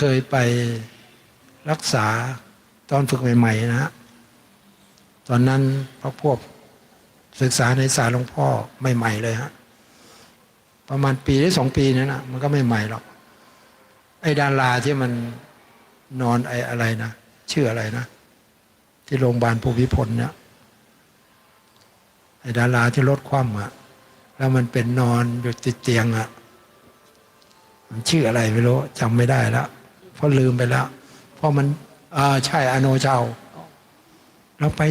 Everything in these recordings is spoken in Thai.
เคยไปรักษาตอนฝึกใหม่ ๆ นะฮะตอนนั้นพวกพวกศึกษาในศาลหลวงพ่อใหม่ ๆ เลยฮะ ประมาณปีหรือสองปีนั่นนะมันก็ไม่ใหม่หรอก ไอ้ดาราที่มันนอนไอ้อะไรนะชื่ออะไรนะ ที่โรงพยาบาลภูมิพลเนี่ยไอ้ดาราที่รถคว่ำอะแล้วมันเป็นนอนอยู่ติดเตียงอะมันชื่ออะไรไม่รู้จำไม่ได้แล้ว เพราะลืมไปแล้ว เพราะมันอ่าใช่อโนเจ้าเราไป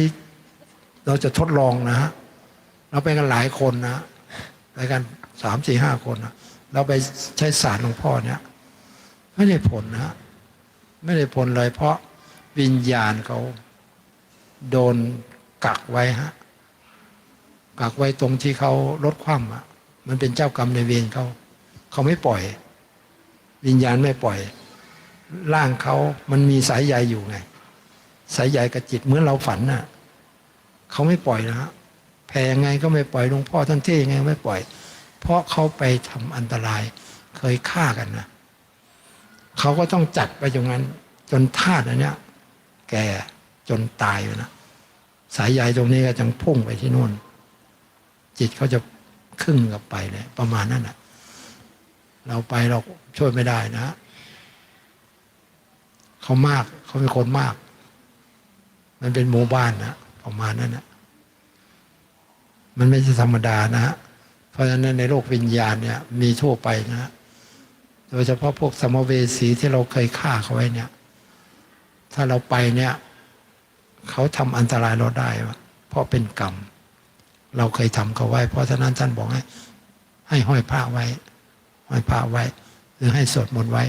เราจะทดลองนะฮะเราไปกันหลายคนนะไปกันสามสี่ห้าคนนะเราไปใช้สารหลวงพ่อเนี่ย ไม่ได้ผลนะฮะไม่ได้ผลเลย เพราะวิญญาณเขาโดนกักไว้ฮะกักไว้ตรงที่เขาลดความอะ มันเป็นเจ้ากรรมในเวรเขา เขาไม่ปล่อย วิญญาณไม่ปล่อย ร่างเขามันมีสายใยอยู่ไง สายใยกับจิตเหมือนเราฝันน่ะเขาไม่ปล่อยนะฮะแผ่ยังไงก็ไม่ปล่อยหลวงพ่อท่านเท่ยังไงไม่ปล่อย เพราะเขาไปทำอันตรายเคยฆ่ากันนะเขาก็ต้องจัดไปอย่างนั้น จนธาตุอันเนี้ยแก่จนตายอยู่นะสายใยตรงนี้ก็จังพุ่งไปที่นู่น จิตเขาจะครึ่งกับไปเลยประมาณนั้นนะเราไปเราช่วยไม่ได้นะ เขามากเขาเป็นคนมาก มันเป็นหมู่บ้านนะประมาณนั้นนะมันไม่ใช่ธรรมดานะฮะเพราะฉะนั้นในโลกวิญญาณเนี่ย มีทั่วไปนะฮะโดยเฉพาะพวกสมเวสีที่เราเคยฆ่าเขาไว้เนี่ย ถ้าเราไปเนี่ย เขาทำอันตรายเราได้เพราะเป็นกรรม เราเคยทำเขาไว้ เพราะฉะนั้นท่านบอกให้ให้ห้อยผ้าไว้ ห้อยผ้าไว้ หรือให้สวดมนต์ไว้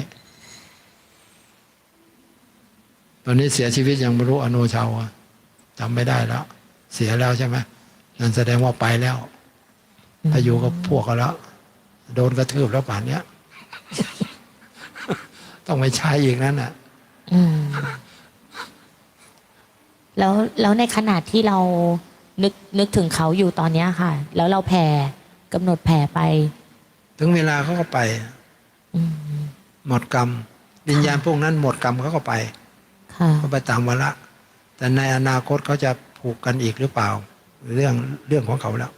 ตอนนี้เสียชีวิตยังไม่รู้อโนชาวอะจำไม่ได้แล้ว เสียแล้วใช่ไหมนั่นแสดงว่าไปแล้ว ถ้าอยู่กับพวกเขาแล้ว โดนกระทืบแล้วป่านเนี้ย ต้องไปใช้อีกนั่นน่ะอืมแล้วแล้วในขณะที่เรานึกนึกถึงเขาอยู่ตอนเนี้ยค่ะ แล้วเราแผ่กำหนดแผ่ไป ถึงเวลาเขาก็ไปอืมหมดกรรมวิญญาณพวกนั้นหมดกรรมเขาก็ไป ค่ะเขาไปตามวาระแต่ในอนาคตเขาจะผูกกันอีกหรือเปล่า เรื่องเรื่องของเขาแล้ว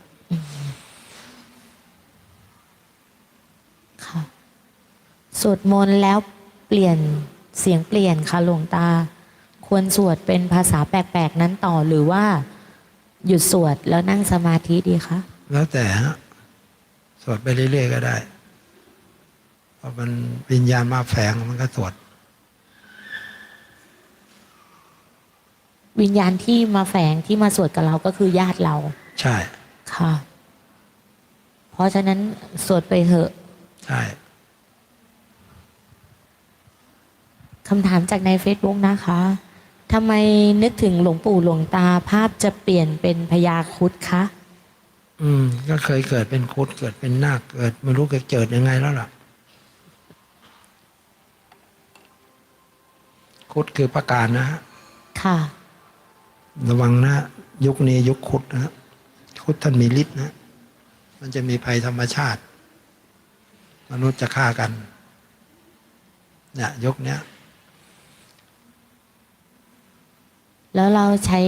ค่ะสวดมนต์แล้วเปลี่ยนเสียงเปลี่ยนค่ะหลวงตา ควรสวดเป็นภาษาแปลกๆนั้นต่อหรือว่า หยุดสวดแล้วนั่งสมาธิดีคะแล้วแต่ฮะสวดไปเรื่อยๆก็ได้เพราะมันวิญญาณมาแฝงมันก็สวด วิญญาณที่มาแฝงที่มาสวดกับเราก็คือญาติเรา ใช่ ค่ะ เพราะฉะนั้นสวดไปเถอะ ใช่คำถามจากใน Facebook นะคะทำไมนึกถึงหลวงปู่หลวงตาภาพจะเปลี่ยนเป็นพญาครุดคะ อืม ก็เคยเกิดเป็นคุดเกิดเป็นนาคเกิดไม่รู้เกิดยังไงแล้วล่ะคุดคือประการนะฮะค่ะ ระวังนะ ยุคนี้ยุคคุดนะคุดท่านมีฤทธิ์นะ มันจะมีภัยธรรมชาติ มนุษย์จะฆ่ากันเนี่ยยกเนี้ยแล้วเราใช้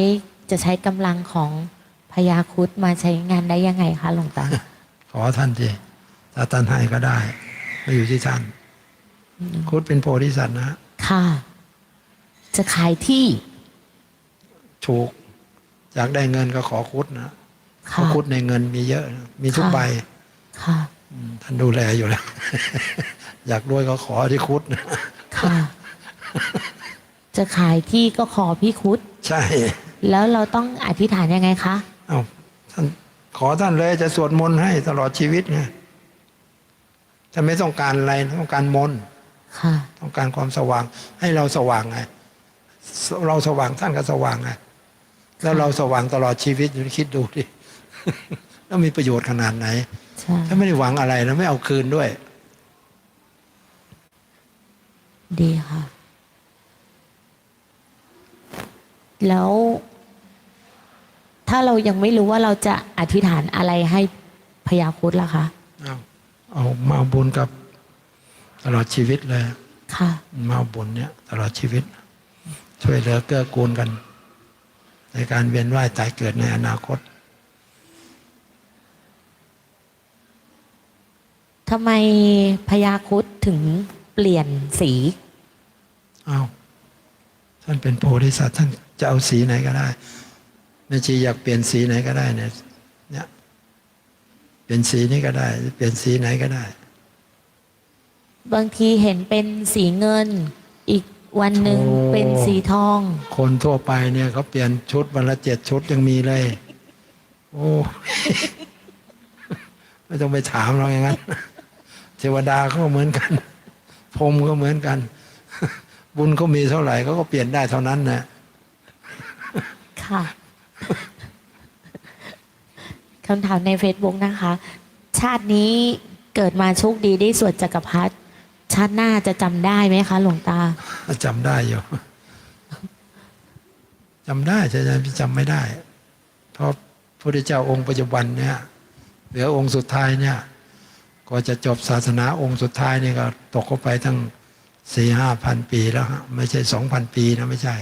จะใช้กำลังของพญาครุดมาใช้งานได้ยังไงคะหลวงตาขอท่านทีถ้าท่านให้ก็ได้ไม่อยู่ที่ท่านคุดเป็นโพธิสัตว์นะ ค่ะ จะขายที่ ถูก อยากได้เงินก็ขอคุดนะเพค่ะราะคุดในเงินมีเยอะนะมีทุกค่ะใบค่ะอืมท่านดูแลอยู่แล้ว อยากรวยก็ขอที่คุดนะค่ะจะขายที่ก็ขอพี่ครุด ใช่ แล้วเราต้องอธิษฐานยังไงคะเอาท่านขอท่านเลยจะสวดมนต์ให้ตลอดชีวิตไงท่านไม่ต้องการอะไรต้องการมนต์ค่ะต้องการความสว่าง ให้เราสว่างไงสเราสว่างท่านก็สว่างไง แล้วเราสว่างตลอดชีวิตอยู่คิดดูดิแล้วมีประโยชน์ขนาดไหนใช่ถ้าไม่ได้หวังอะไรนะไม่เอาคืนด้วย ดีค่ะ แล้ว ถ้าเรายังไม่รู้ว่าเราจะอธิษฐานอะไรให้พญาครุดล่ะคะ เอาเอามาเอาบุญกับตลอดชีวิตเลย ค่ะมาเอาบุญเนี่ย ตลอดชีวิต ช่วยเหลือเกื้อกูลกัน ในการเวียนว่ายตายเกิดในอนาคตทำไมพญาครุดถึงเปลี่ยนสีอ้าวท่านเป็นโพธิสัตว์ท่านจะเอาสีไหนก็ได้แม่ชีอยากเปลี่ยนสีไหนก็ได้เนี่ยเนี่ยเปลี่ยนสีนี้ก็ได้ เปลี่ยนสีไหนก็ได้ บางทีเห็นเป็นสีเงิน อีก วันหนึ่งโอ้เป็นสีทอง คนทั่วไปเนี่ยเขาเปลี่ยนชุดวันละเจ็ดชุดยังมีเลย โอ้ไม่ต้องไปถามเราอย่างนั้นเทวดาเขาก็เหมือนกันพรหมก็เหมือนกัน บุญเขามีเท่าไหร่เขาก็เปลี่ยนได้เท่านั้นนะค่ะคำถามใน Facebook นะคะ ชาตินี้เกิดมาโชคดีได้สวดจักรพรรดิ ชาติหน้าจะจำได้ไหมคะ หลวงตาจำได้อยู่จำได้แต่จำไม่ได้ เพราะพระเจ้าองค์ปัจจุบันเนี่ยเหลือองค์สุดท้ายเนี่ย ก็จะจบศาสนาองค์สุดท้ายนี่ก็ตกเข้าไปทั้งสี่ห้าพันปีแล้วฮะไม่ใช่สองพันปีนะไม่ใช่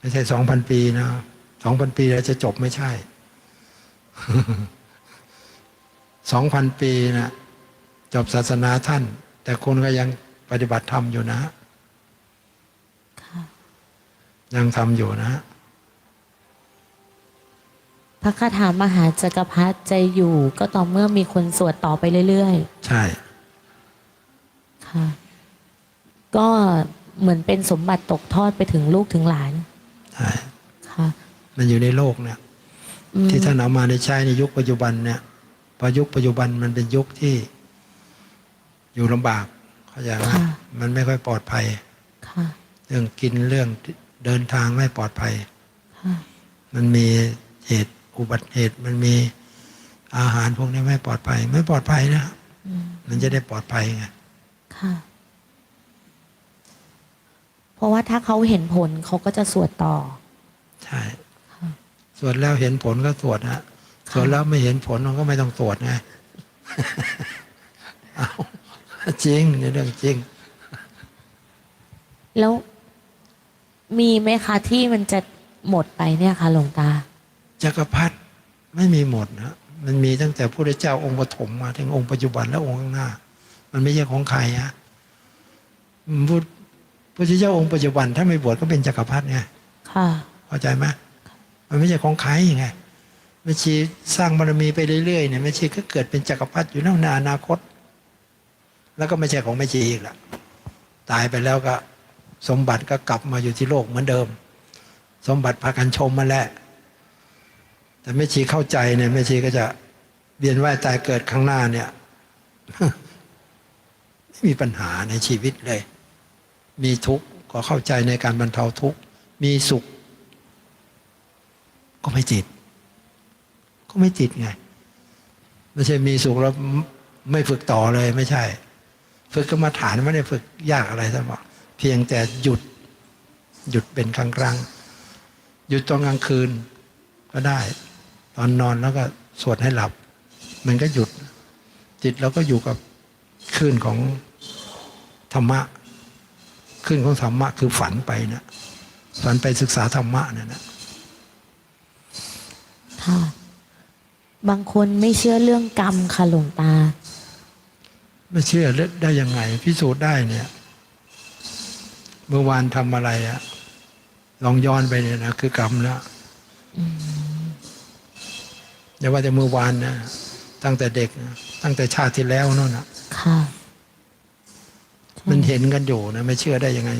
ไม่ใช่สองพันปีนะสองพันปีแล้วจะจบไม่ใช่สองพันปีนะ จบศาสนาท่าน แต่คนก็ยังปฏิบัติธรรมอยู่นะค่ะยังทำอยู่นะ พระคาถามหาจักรพรรดิจะอยู่ ก็ต่อเมื่อมีคนสวดต่อไปเรื่อยใช่ๆค่ะ ก็เหมือนเป็นสมบัติตกทอดไปถึงลูกถึงหลาน ใช่ ค่ะ มันอยู่ในโลกเนี่ยอืมที่ท่านเอามาในใช้ในยุคปัจจุบันเนี่ยเพอยุคปัจจุบันมันเป็นยุคที่ อยู่ลำบากเข้าใจไหมมันไม่ค่อยปลอดภัยค่ะเรื่องกินเรื่องเดินทางไม่ปลอดภัยค่ะมันมีเหตุอุบัติเหตุมันมีอาหารพวกนี้ไม่ปลอดภัย ไม่ปลอดภัยนะอืมมันจะได้ปลอดภัยไงค่ะ เพราะว่าถ้าเขาเห็นผลเขาก็จะสวดต่อ ใช่สวดแล้วเห็นผลก็สวดนะสวดแล้วไม่เห็นผลมันก็ไม่ต้องสวดไงเอา จริงในเรื่องจริง แล้วมีไหมคะที่มันจะหมดไปเนี่ยคะหลวงตา จักรพรรดิไม่มีหมดนะมันมีตั้งแต่พระเจ้าองค์ปฐมมาถึงองค์ปัจจุบันและองค์ข้างหน้า มันไม่ใช่ของใครฮะพุทธพระเจ้าองค์ปัจจุบันถ้าไม่บวชก็เป็นจักรพรรดิไงค่ะเข้าใจไหมมันไม่ใช่ของใครไงไม่ชีสร้างบารมีไปเรื่อยๆเนี่ยไม่ชีก็เกิดเป็นจักรพรรดิอยู่ในอนาคต แล้วก็ไม่ใช่ของไม่ชีอีกละตายไปแล้วก็สมบัติก็กลับมาอยู่ที่โลกเหมือนเดิม สมบัติพากันชมมาแหละแต่ไม่ชีเข้าใจเนี่ยไม่ชีก็จะเวียนว่ายตายเกิดข้างหน้าเนี่ยไม่มีปัญหาในชีวิตเลย มีทุกข์ก็เข้าใจในการบรรเทาทุกข์มีสุข ก็ไม่จิต ก็ไม่จิตไง ไม่ใช่มีสุขแล้วไม่ฝึกต่อเลยไม่ใช่ ฝึกกรรมาฐานไม่ได้ฝึกยากอะไรทั้งหมดเพียงแต่หยุดหยุดเป็นครั้งครั้งๆหยุดตอนกลางคืนก็ได้ ตอนนอนแล้วก็สวดให้หลับ มันก็หยุด จิตเราก็อยู่กับคลื่นของธรรมะคลื่นของธรรมะคือฝันไปนะฝันไปศึกษาธรรมะนี่นะค่ะบางคนไม่เชื่อเรื่องกรรมค่ะหลวงตา ไม่เชื่อได้ยังไง พิสูจน์ได้เนี่ย เมื่อวานทำอะไรอะลองย้อนไปเนี่ยนะคือกรรมแล้วอย่าว่าแต่เมื่อวานนะตั้งแต่เด็กนะตั้งแต่ชาติที่แล้วนู่นนะค่ะ มันเห็นกันอยู่นะไม่เชื่อได้ยังไง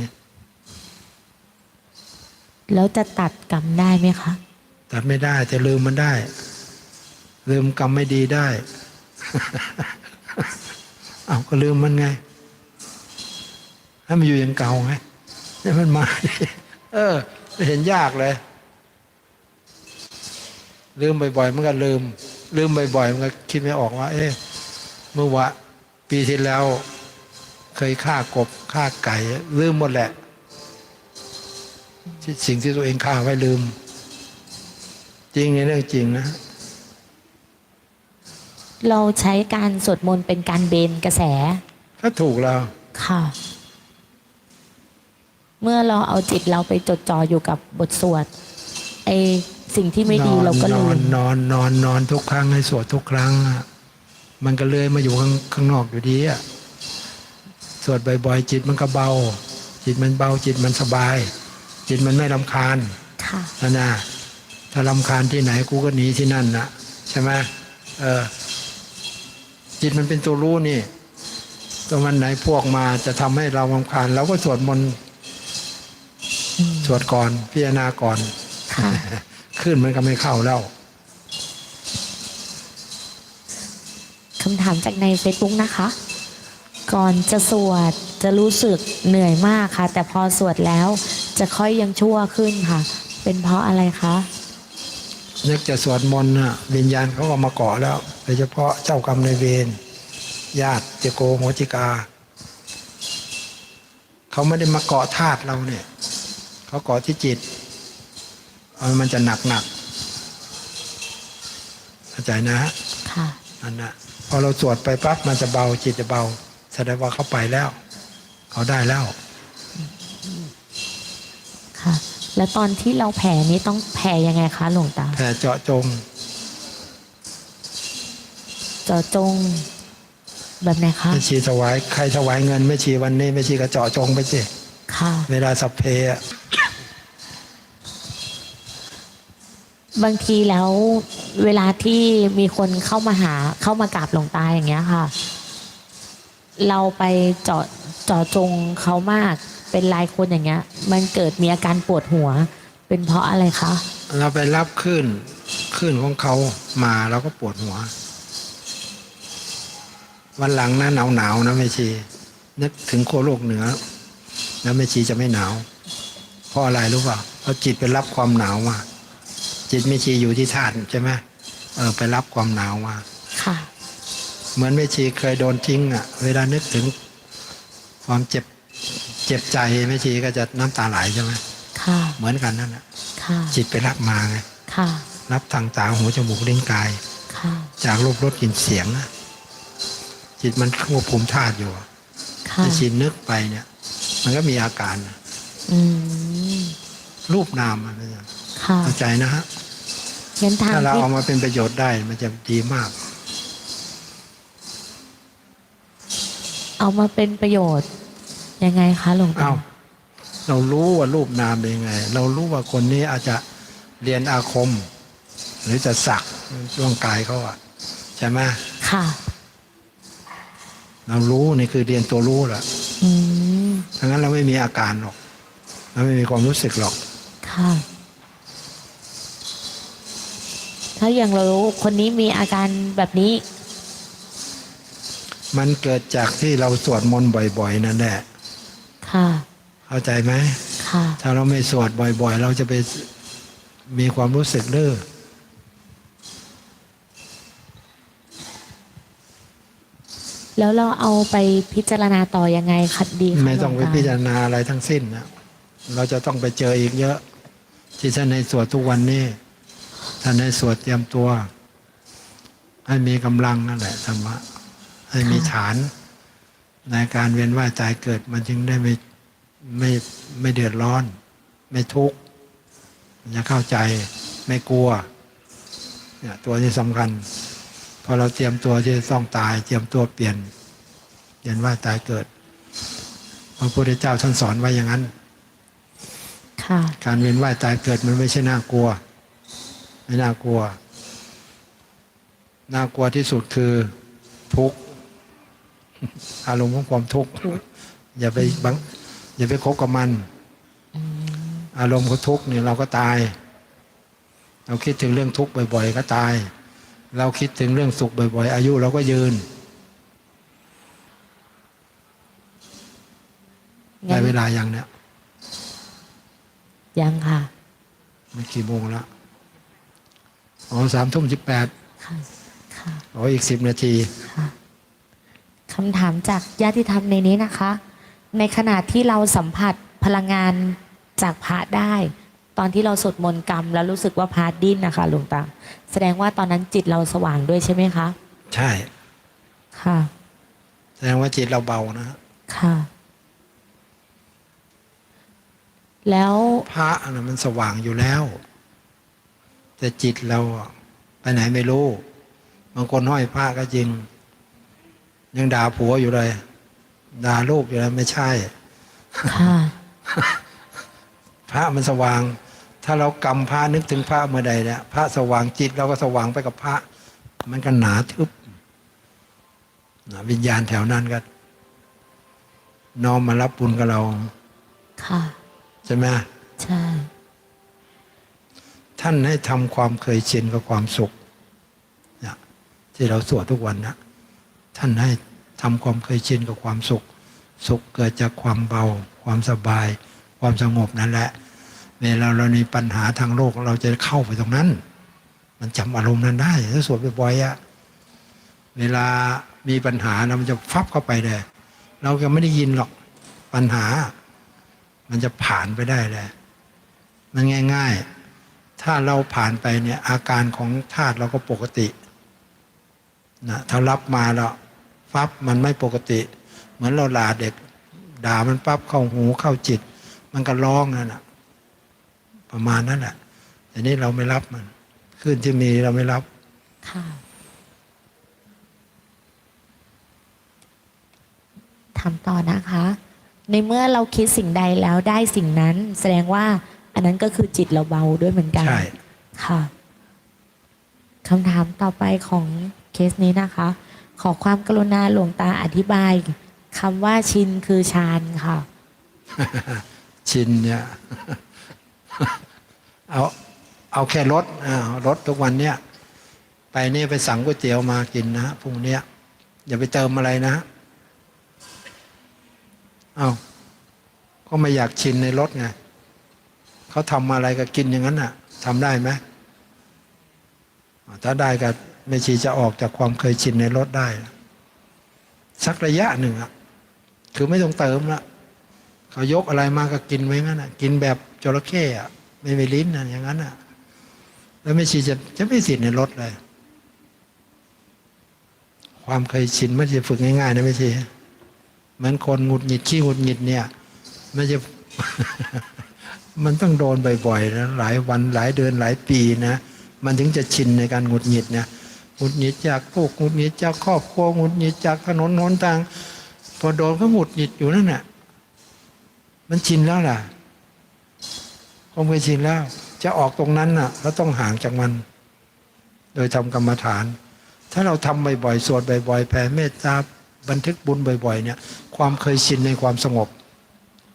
แล้วจะตัดกรรมได้ไหมคะ ตัดไม่ได้ แต่ลืมมันได้ ลืมกรรมไม่ดีได้ เอาก็ลืมมันไง ให้มันอยู่อย่างเก่าไงให้มันมา เออไม่เห็นยากเลย ลืมบ่อยๆมันก็ลืม ลืมบ่อยๆมันก็คิดไม่ออกว่า เอ๊ะเมื่อวะปีที่แล้ว เคยฆ่ากบฆ่าไก่ ลืมหมดแหละที่สิ่งที่ตัวเองฆ่าไว้ลืม จริงในเรื่องจริงนะ เราใช้การสวดมนต์เป็นการเบนกระแสก็ถูกแล้ว ค่ะ เมื่อเราเอาจิตเราไปจดจ่ออยู่กับบทสวดไอสิ่งที่ไม่ดีนอนเราก็นลือนมนอนนอนนอนทุกครั้งให้สวดทุกครั้งอะมันก็เลยมาอยู่ข้างข้างนอกอยู่ดีอะสวดบ่อยๆ จิตมันก็เบา จิตมันเบาจิตมันสบาย จิตมันไม่ลำคาญค่ะ นะนะถ้าลำคาญที่ไหนกูก็หนีที่นั่นนะใช่ไหมเออ จิตมันเป็นตัวรู้นี่ตัวมันไหนพวกมาจะทำให้เราลำคาญเราก็สวดมนต์สวดก่อน พิจารณาก่อนขึ้นมันก็ไม่เข้าแล้วคำถามจากใน Facebook นะคะ ก่อนจะสวดจะรู้สึกเหนื่อยมากค่ะ แต่พอสวดแล้วจะค่อยยังชั่วขึ้นค่ะ เป็นเพราะอะไรคะ นึกจะสวดมนต์น่ะวิญญาณเขาก็มาเกาะแล้วโดยเฉพาะเจ้ากรรมนายเวรญาติเจโกโหจิกา เขาไม่ได้มาเกาะธาตุเราเนี่ย เขาเกาะที่จิตเอามันจะหนักหนักๆเข้าใจนะฮะค่ะนั่นนะพอเราสวดไปปั๊บมันจะเบาจิตจะเบาแสดงว่าเขาไปแล้ว เขาได้แล้ว ค่ะ แล้วตอนที่เราแผ่นี้ต้องแผ่ยังไงคะหลวงตา แผ่เจาะจง เจาะจง แบบไหนคะไม่ชีถวายใครถวายเงินไม่ชีวันนี้ไม่ชีก็เจาะจงไปสิค่ะ เวลาสัพเพอะบางทีแล้วเวลาที่มีคนเข้ามาหาเข้ามากราบหลวงตาอย่างเงี้ยค่ะ เราไปเจาะเจาะจงเขามาก เป็นรายคนอย่างเงี้ย มันเกิดมีอาการปวดหัว เป็นเพราะอะไรคะเราไปรับคลื่นคลื่นของเขามาเราก็ปวดหัว วันหลังนะหนาวหนาวๆนะแม่ชีนึกถึงโคโลกเหนือแล้วแม่ชีจะไม่หนาวเพราะอะไรรู้เปล่าเพราะจิตไปรับความหนาวมาจิตแม่ชีอยู่ที่ธาตุใช่ไหมเออไปรับความหนาวมาค่ะ เหมือนแม่ชีเคยโดนทิ้งอะ เวลานึกถึงความเจ็บ เจ็บใจแม่ชีก็จะน้ำตาไหลใช่ไหมค่ะเหมือนกันนั่นแหละค่ะจิตไปรับมาไงค่ะรับทางตาหูจมูกลิ้นกายค่ะจากรูปรสกลิ่นเสียงอะจิตมันควบคุมธาตุอยู่อะค่ะถ้าจิตนึกไปเนี่ย มันก็มีอาการอะอืมรูปนามมันเนี่ยค่ะเข้าใจนะฮะงั้นทางถ้าเราที่เอามาเป็นประโยชน์ได้มันจะดีมาก เอามาเป็นประโยชน์ ยังไงคะหลวงตา เอาเรารู้ว่ารูปนามเป็นยังไง เรารู้ว่าคนนี้อาจจะเรียนอาคม หรือจะสักร่างกายเขาอะใช่ไหมค่ะ เรารู้นี่คือเรียนตัวรู้แหละอืม ทั้งนั้นเราไม่มีอาการหรอก เราไม่มีความรู้สึกหรอก ค่ะ ถ้าอย่างเรารู้คนนี้มีอาการแบบนี้ มันเกิดจากที่เราสวดมนต์บ่อย ๆ นั่นแหละ ค่ะเข้าใจไหมค่ะ ถ้าเราไม่สวดบ่อย ๆ เราจะไปมีความรู้สึกเด้อแล้วเราเอาไปพิจารณาต่อยังไงคัดดีคะไม่ต้องหไปลวตาพิจารณาอะไรทั้งสิ้นนะเราจะต้องไปเจออีกเยอะ ที่ท่านในสวดทุกวันนี้ท่านในสวดเตรียมตัว ให้มีกำลังนั่นแหละธรรมะให้มีฐาน ในการเวียนว่ายตายเกิดมันจึงได้ไม่ไม่ไม่เดือดร้อน ไม่ทุกข์มันจะเข้าใจไม่กลัวเนี่ยตัวที่สำคัญพอเราเตรียมตัวที่จะต้องตาย เตรียมตัวเปลี่ยนเวียนว่ายตายเกิดพระพุทธเจ้าท่านสอนไว้อย่างนั้นค่ะการเวียนว่ายตายเกิดมันไม่ใช่น่ากลัว ไม่น่ากลัว น่ากลัวที่สุดคือทุกข์ อารมณ์ของความทุกข์อย่าไปบังอย่าไปคบกับมัน อารมณ์ของทุกข์เนี่ยเราก็ตาย เราคิดถึงเรื่องทุกข์บ่อย ๆ ก็ตาย เราคิดถึงเรื่องสุขบ่อย ๆ อายุเราก็ยืนได้งั้นเวลายังเนี่ยยังค่ะ มันกี่โมงแล้วอ๋อสามทุ่มสิบแปดค่ะ ค่ะ อ๋ออีกสิบนาทีค่ะ คำถามจากญาติธรรมในนี้นะคะ ในขณะที่เราสัมผัสพลังงานจากพระได้ ตอนที่เราสวดมนต์กรรม แล้วรู้สึกว่าพระดิ้นนะคะหลวงตา แสดงว่าตอนนั้นจิตเราสว่างด้วยใช่ไหมคะ ใช่ ค่ะ แสดงว่าจิตเราเบานะค่ะ แล้วพระนะมันสว่างอยู่แล้ว แต่จิตเราอะไปไหนไม่รู้บางคนห้อยพระก็จริง ยังด่าผัวอยู่เลย ด่าลูกอยู่เลยไม่ใช่ ค่ะ พระมันสว่าง ถ้าเรากำพระนึกถึงพระเมื่อใดเนี่ยพระสว่างจิตเราก็สว่างไปกับพระ มันก็หนาทึบนะวิญญาณแถวนั้นก็น้อมมารับบุญกับเรา ค่ะ ใช่ไหมใช่ ท่านให้ทำความเคยชินกับความสุข เนี่ย ที่เราสวดทุกวันนะ ท่านให้ทำความเคยชินกับความสุข สุขเกิดจากความเบา ความสบาย ความสงบนั่นแหละ เวลาเรามีปัญหาทางโลกเราจะเข้าไปตรงนั้น มันจำอารมณ์นั้นได้ถ้าสวดบ่อยๆอะเวลามีปัญหานะมันจะฟับเข้าไปเลยเราก็ไม่ได้ยินหรอกปัญหา มันจะผ่านไปได้เลยมันง่าย ๆ ถ้าเราผ่านไปเนี่ยอาการของธาตุเราก็ปกตินะถ้ารับมาแล้ว ฟับมันไม่ปกติ เหมือนเราด่าเด็ก ด่ามันปั๊บเข้าหูเข้าจิต มันก็ร้องนั่นแหะประมาณนั้นแหละแต่นี้เราไม่รับมันขึ้นที่มีเราไม่รับค่ะทำต่อนะคะ ในเมื่อเราคิดสิ่งใดแล้วได้สิ่งนั้น แสดงว่า อันนั้นก็คือจิตเราเบาด้วยเหมือนกันใช่ค่ะคำถามต่อไปของเคสนี้นะคะ ขอความกรุณาหลวงตาอธิบายคำว่าชินคือฌานค่ะ ชินเนี่ยเอาเอาแค่รถรถทุกวันเนี่ยไปนี่ไปสั่งก๋วยเตี๋ยวมากินนะพรุ่งเนี้ยอย่าไปเติมอะไรนะเอาก็ไม่อยากชินในรถไงเขาทำอะไรก็กินอย่างนั้นน่ะทำได้ไหมถ้าได้ก็ ไม่ชีจะออกจากความเคยชินในรถได้ สักระยะหนึ่งอะคือไม่ต้องเติมละเขายกอะไรมาก็กินไว้งั้นน่ะกินแบบจระเข้อะไม่มีลิ้นนะอย่างนั้นน่ะแล้วไม่ชีจะจะไม่สิทธิ์ในรถเลย ความเคยชินไม่ใช่ฝึกง่ายๆนะไม่ใช่เหมือนคนหงุดหงิดขี้หงุดหงิดเนี่ยไม่ใช่มันต้องโดนบ่อยๆนะหลายวันหลายเดือนหลายปีนะ มันถึงจะชินในการหงุดหงิดเนะ หงุดหงิดจากพวกหงุดหงิดจากครอบครัวหงุดหงิดจากถนนหนทาง พอโดนก็หงุดหงิดอยู่นั่นแหละมันชินแล้วล่ะผมเคยชินแล้ว จะออกตรงนั้นน่ะเราต้องห่างจากมัน โดยทำกรรมฐาน ถ้าเราทำบ่อยๆสวดบ่อยๆแผ่เมตตาบันทึกบุญบ่อย ๆ เนี่ย ความเคยชินในความสงบ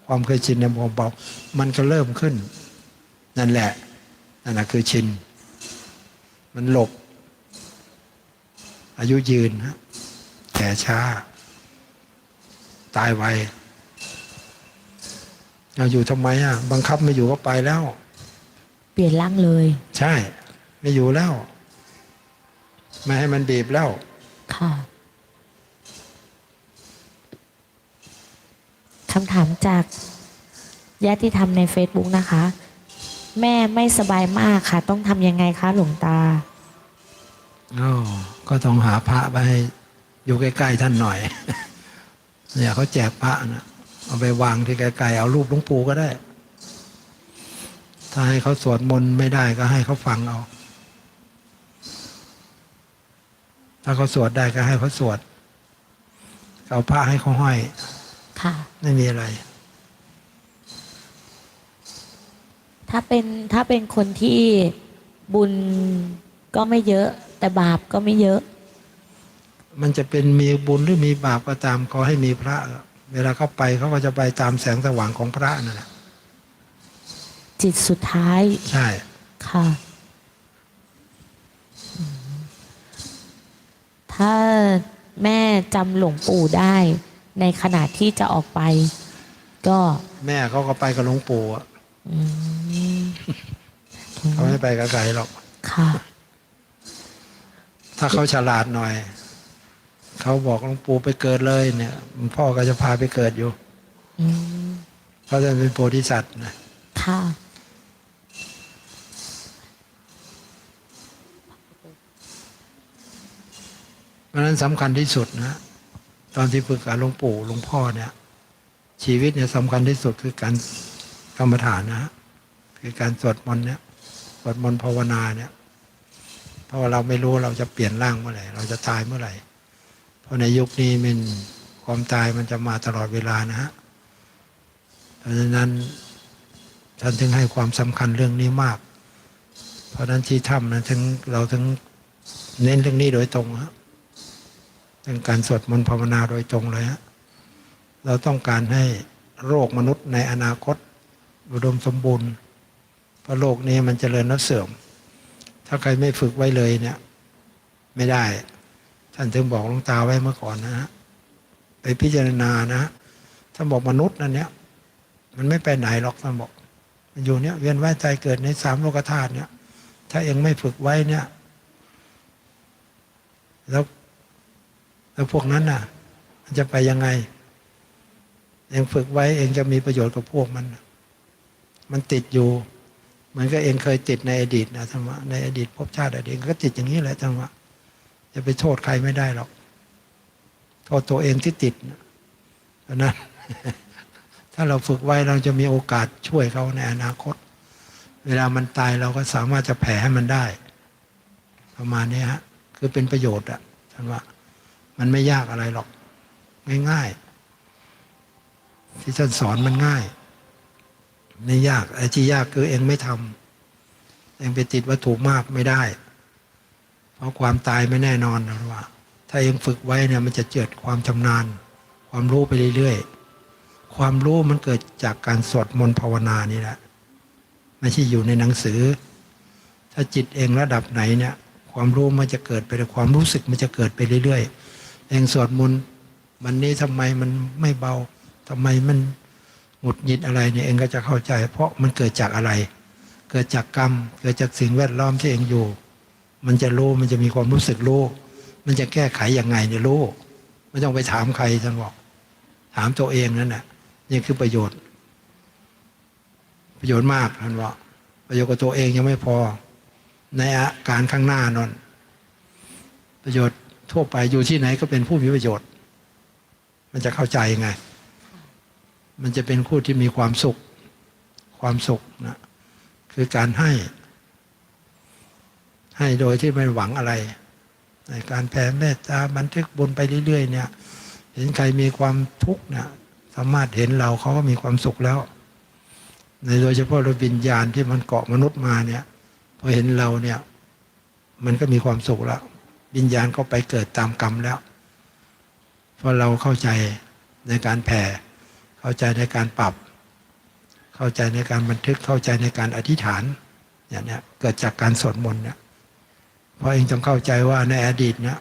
ความเคยชินในความเบามันก็เริ่มขึ้น นั่นแหละนั่นแหะคือชิน มันหลบ อายุยืนฮะแก่ช้า ตายไวเราอยู่ทำไมอะ บังคับไม่อยู่ก็ไปแล้ว เปลี่ยนร่างเลย ใช่ ไม่อยู่แล้ว ไม่ให้มันบีบแล้ว ค่ะคำถามจากญาติธรรมใน Facebook นะคะ แม่ไม่สบายมากค่ะ ต้องทำยังไงคะหลวงตา อ๋อ ก็ต้องหาพระไปให้อยู่ใกล้ๆท่านหน่อย เนี่ยเขาแจกพระนะเอาไปวางที่ไกลๆเอารูปหลวงปู่ก็ได้ ถ้าให้เขาสวดมนต์ไม่ได้ก็ให้เขาฟังเอา ถ้าเขาสวดได้ก็ให้เขาสวด เอาพระให้เขาห้อย ค่ะ ไม่มีอะไร ถ้าเป็นถ้าเป็นคนที่บุญก็ไม่เยอะ แต่บาปก็ไม่เยอะ มันจะเป็นมีบุญหรือมีบาปก็ตามขอให้มีพระ เวลาเขาไปเขาก็จะไปตามแสงสว่างของพระนั่นแหละจิตสุดท้าย ใช่ค่ะอืมถ้าแม่จำหลวงปู่ได้ ในขณะที่จะออกไป ก็แม่เขาก็ไปกับหลวงปู่อะอืมเขาไม่ไปกับใครหรอกค่ะ ถ้าเขาฉลาดหน่อย เขาบอกหลวงปู่ไปเกิดเลยเนี่ยพ่อก็จะพาไปเกิดอยู่อืมเขาจะเป็นโพธิสัตว์นะค่ะเพราะฉะนั้นสำคัญที่สุดนะ ตอนที่ฝึกกับหลวงปู่หลวงพ่อเนี่ย ชีวิตเนี่ยสำคัญที่สุดคือการกรรมฐานนะฮะคือการสวดมนต์เนี่ยสวดมนต์ภาวนาเนี่ยเพ ราะเราไม่รู้เราจะเปลี่ยนร่างเมื่อไหร่เราจะตายเมื่อไหร่ เพราะในยุคนี้มันความตายมันจะมาตลอดเวลานะฮะเพราะฉะนั้นท่านถึงให้ความสำคัญเรื่องนี้มาก เพราะฉะนั้นที่ถ้ำนะถึงเราถึงเน้นเรื่องนี้โดยตรงฮะเรื่องการสวดมนต์ภาวนาโดยตรงเลยฮะเราต้องการให้โรคมนุษย์ในอนาคตอุดมสมบูรณ์เพราะโลกนี้มันเจริญและเสื่อม ถ้าใครไม่ฝึกไว้เลยเนี่ย ไม่ได้ ท่านถึงบอกลงตาไว้เมื่อก่อนนะฮะไปพิจารณานะท่านบอกมนุษย์นั่นเนี้ยมันไม่ไปไหนหรอกท่านบอก มันอยู่เนี้ยเวียนว่ายใจเกิดในสามโลกธาตุเนี่ย ถ้าเองไม่ฝึกไว้เนี่ย แล้วแล้วพวกนั้นน่ะ มันจะไปยังไง เองฝึกไว้เองจะมีประโยชน์กับพวกมัน มันติดอยู่ เหมือนกับเองเคยติดในอดีตนะธรรมะในอดีตภพชาติอดีตก็ติดอย่างนี้แหละธรรมะจะไปโทษใครไม่ได้หรอกโทษตัวเองที่ติดนะเพรานั้นถ้าเราฝึกไว้เราจะมีโอกาสช่วยเขาในอนาคต เวลามันตายเราก็สามารถจะแผ่ให้มันได้ ประมาณนี้ฮะ คือเป็นประโยชน์อะท่านว่า มันไม่ยากอะไรหรอก ง่ายๆ ที่ท่านสอนมันง่าย ไม่ยากไอ้ที่ยากคือเองไม่ทำเองไปติดวัตถุมากไม่ได้ เพราะความตายไม่แน่นอนนะว่า ถ้าเองฝึกไว้เนี่ยมันจะเกิดความชำนาญ ความรู้ไปเรื่อยๆ ความรู้มันเกิดจากการสวดมนต์ภาวนานี่แหละไม่ใช่อยู่ในหนังสือ ถ้าจิตเองระดับไหนเนี่ย ความรู้มันจะเกิดไปความรู้สึกมันจะเกิดไปเรื่อยๆ เองสวดมนต์มันนี้ทำไมมันไม่เบาทำไมมัน หงุดหงิดอะไรเนี่ยเองก็จะเข้าใจ เพราะมันเกิดจากอะไร เกิดจากกรรม เกิดจากสิ่งแวดล้อมที่เองอยู่ มันจะรู้มันจะมีความรู้สึกรู้มันจะแก้ไขยังไงเนี่ยรู้ไม่ต้องไปถามใครท่านบอก ถามตัวเองนั่นแหละนี่คือประโยชน์ ประโยชน์มากท่านบอกประโยชน์กับตัวเองยังไม่พอ ในอาการข้างหน้านอนประโยชน์ทั่วไปอยู่ที่ไหนก็เป็นผู้มีประโยชน์ มันจะเข้าใจไง มันจะเป็นคู่ที่มีความสุข ความสุขนะคือการให้ ให้โดยที่ไม่หวังอะไรในการแผ่เมตตาบันทึกบุญไปเรื่อยๆเนี่ย เห็นใครมีความทุกข์เนี่ยสามารถเห็นเราเขาก็มีความสุขแล้ว ในโดยเฉพาะเราวิญญาณที่มันเกาะมนุษย์มาเนี่ยพอเห็นเราเนี่ย มันก็มีความสุขแล้ววิญญาณก็ไปเกิดตามกรรมแล้ว เพราะเราเข้าใจในการแผ่ เข้าใจในการปรับ เข้าใจในการบันทึกเข้าใจในการอธิษฐานอย่างนี้เกิดจากการสวดมนต์เนี่ยเพราะเองจงเข้าใจว่าในอดีตเนี่ย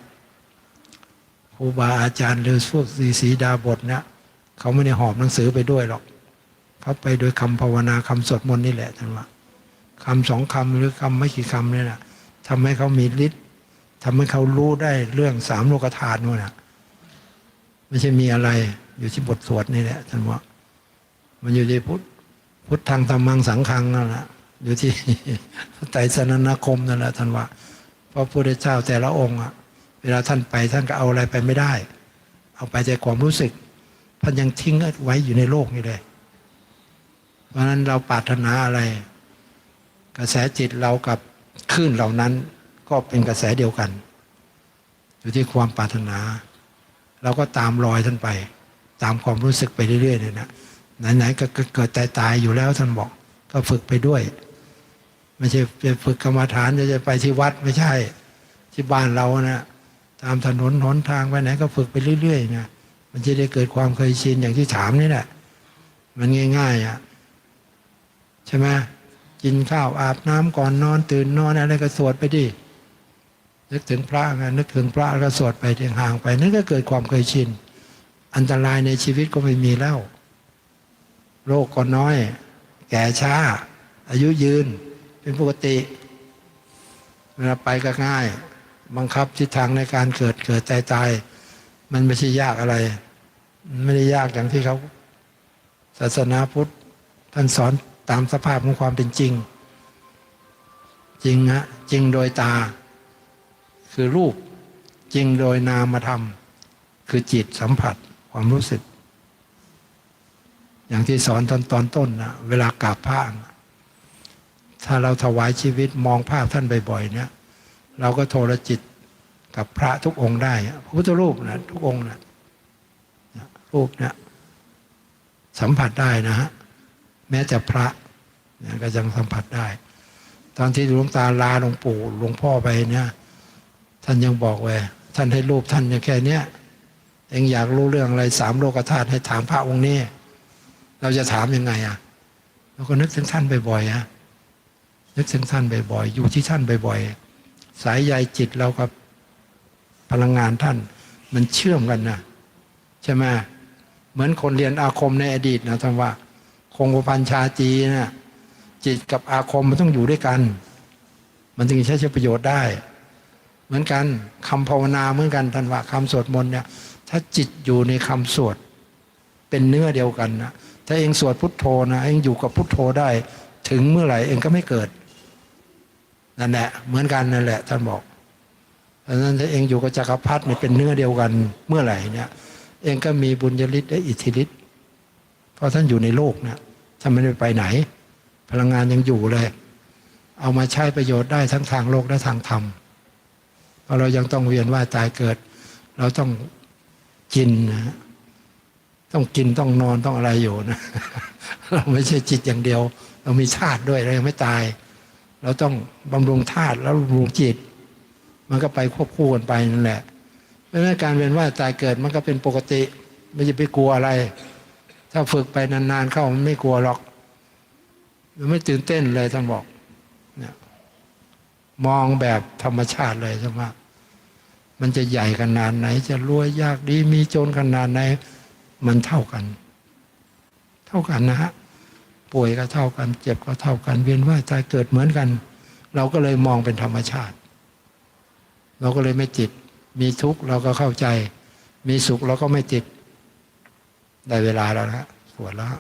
ครูบาอาจารย์หรือพวกสีสีดาบทเนี่ยเขาไม่ได้หอบหนังสือไปด้วยหรอกเขาไปโดยคำภาวนาคำสวดมนต์นี่แหละท่านว่าคำสองคำหรือคำไม่กี่คำเนี่ยนะทำให้เขามีฤทธิ์ทำให้เขารู้ได้เรื่องสามโลกธาตุนู่นนะไม่ใช่มีอะไร อยู่ที่บทสวดนี่แหละท่านว่า มันอยู่ที่พุทธพุทธังธรรมังสังฆังนั่นแหละอยู่ที่ไตรสนนคมนั่นแหละท่านว่าเพราะพระพุทธเจ้าแต่ละองค์อะเวลาท่านไปท่านก็เอาอะไรไปไม่ได้ เอาไปแต่ความรู้สึกท่านยังทิ้งไว้อยู่ในโลกนี่เลย เพราะฉะนั้นเราปรารถนาอะไร กระแสจิตเรากับคลื่นเหล่านั้น ก็เป็นกระแสเดียวกัน อยู่ที่ความปรารถนา เราก็ตามรอยท่านไป ตามความรู้สึกไปเรื่อยๆเลยนะไหนๆก็เกิดตายตายๆอยู่แล้วท่านบอก ก็ฝึกไปด้วย ไม่ใช่ไปฝึกกรรมฐานจะไปที่วัดไม่ใช่ ที่บ้านเรานะตามถนนหนทางไปไหนก็ฝึกไปเรื่อยๆนะมันจะได้เกิดความเคยชินอย่างที่ถามนี่แหละมันง่ายๆอะใช่ไหมกินข้าวอาบน้ำก่อนนอนตื่นนอนอะไรก็สวดไปดินึกถึงพระไงนึกถึงพระก็สวดไปห่างไปนั่นก็เกิดความเคยชิน อันตรายในชีวิตก็ไม่มีแล้ว โรคก็น้อย แก่ช้า อายุยืน เป็นปกติ เวลาไปก็ง่าย บังคับทิศทางในการเกิดเกิดตายตาย มันไม่ใช่ยากอะไร ไม่ได้ยากอย่างที่เขา ศาสนาพุทธท่านสอนตามสภาพของความเป็นจริง จริงฮะจริงโดยตา คือรูปจริงโดยนามธรรมคือจิตสัมผัส ความรู้สึก อย่างที่สอนตอนตอนต้นนะเวลากราบพระถ้าเราถวายชีวิตมองภาพท่านบ่อยๆเนี่ย เราก็โทรจิตกับพระทุกองค์ได้พระพุทธรูปนะทุกองค์นะรูปเนี่ยสัมผัสได้นะฮะแม้แต่พระเนี่ยก็ยังสัมผัสได้ ตอนที่หลวงตาลาหลวงปู่หลวงพ่อไปเนี่ย ท่านยังบอกไว้ท่านให้รูปท่านอย่างแค่เนี้ย เองอยากรู้เรื่องอะไรสามโลกธาตุให้ถามพระองค์นี้ เราจะถามยังไงอะเราก็นึกถึงท่านบ่อยๆอะนึกถึงท่านบ่อยๆ อยู่ที่ท่านบ่อยๆ สายใยจิตเรากับพลังงานท่าน มันเชื่อมกันนะใช่ไหมเหมือนคนเรียนอาคมในอดีตนะท่านว่า คงกระพันชาจีนะจิตกับอาคมมันต้องอยู่ด้วยกัน มันถึงจะใช้ประโยชน์ได้ เหมือนกันคำภาวนาเหมือนกันท่านว่าคำสวดมนต์เนี่ย ถ้าจิตอยู่ในคำสวดเป็นเนื้อเดียวกันนะถ้าเองสวดพุทโธนะเองอยู่กับพุทโธได้ ถึงเมื่อไหร่เองก็ไม่เกิดนั่นแหละเหมือนกันนั่นแหละ ท่านบอกเพราะฉะนั้นถ้าเองอยู่กับจักรพรรดิเนี่ยเป็นเนื้อเดียวกันเมื่อไหร่เนี่ย เองก็มีบุญญฤทธิ์และอิทธิฤทธิ์เพราะท่านอยู่ในโลกเนี่ยท่านไม่ได้ไปไหน พลังงานยังอยู่เลย เอามาใช้ประโยชน์ได้ทั้งทางโลกและทางธรรมเพราะเรายังต้องเวียนว่ายตายเกิด เราต้อง กินนะต้องกินต้องนอนต้องอะไรอยู่นะ เราไม่ใช่จิตอย่างเดียว เรามีธาตุด้วยเรายังไม่ตาย เราต้องบำรุงธาตุแล้วบำรุงจิต มันก็ไปควบคู่กันไปนั่นแหละ เพราะนั้นการเวียนว่ายตายเกิดมันก็เป็นปกติ ไม่จะไปกลัวอะไร ถ้าฝึกไปนานๆเข้ามันไม่กลัวหรอกมันไม่ตื่นเต้นเลยท่านบอกเนี่ยมองแบบธรรมชาติเลยใช่ไหม มันจะใหญ่ขนาดไหน จะรวยยากดีมีจนขนาดไหน มันเท่ากัน เท่ากันนะฮะป่วยก็เท่ากัน เจ็บก็เท่ากัน เวียนว่ายตายเกิดเหมือนกัน เราก็เลยมองเป็นธรรมชาติ เราก็เลยไม่ติด มีทุกข์เราก็เข้าใจ มีสุขเราก็ไม่ติด ได้เวลาแล้วนะฮะสวดแล้ว